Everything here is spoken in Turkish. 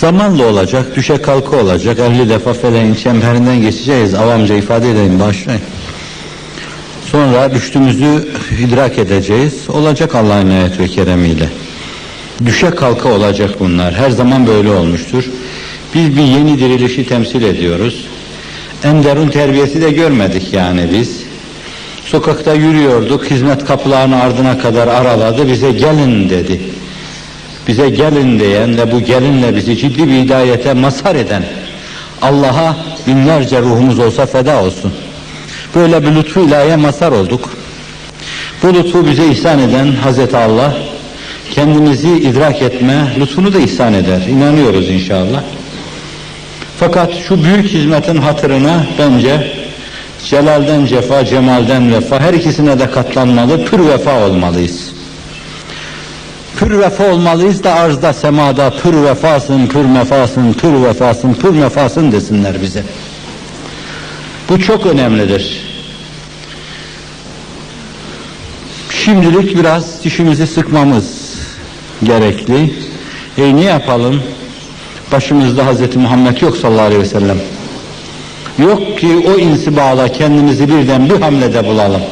Zamanla olacak, düşe kalka olacak. 50 defa feleğin çemberinden geçeceğiz. Avamca ifade edeyim başlayın. Sonra düştüğümüzü idrak edeceğiz. Olacak Allah'ın inayet ve keremiyle. Düşe kalka olacak bunlar. Her zaman böyle olmuştur. Biz bir yeni dirilişi temsil ediyoruz. Enderun terbiyesi de görmedik yani biz. Sokakta yürüyorduk, hizmet kapılarını ardına kadar araladı, bize gelin dedi. Bize gelin diyen ve bu gelinle bizi ciddi bir hidayete mazhar eden Allah'a binlerce ruhumuz olsa feda olsun. Böyle bir lütfu ilahiye mazhar olduk. Bu lütfu bize ihsan eden Hazreti Allah kendimizi idrak etme lütfunu da ihsan eder. İnanıyoruz inşallah. Fakat şu büyük hizmetin hatırına bence celalden cefa, cemalden vefa her ikisine de katlanmalı, pür vefa olmalıyız. Pür vefa olmalıyız da arzda, semada pür vefasın, pür mefasın, pür vefasın, pür mefasın desinler bize. Bu çok önemlidir. Şimdilik biraz dişimizi sıkmamız gerekli. E ne yapalım? Başımızda Hazreti Muhammed yok sallallahu aleyhi ve sellem. Yok ki o insibala kendimizi birden bir hamlede bulalım.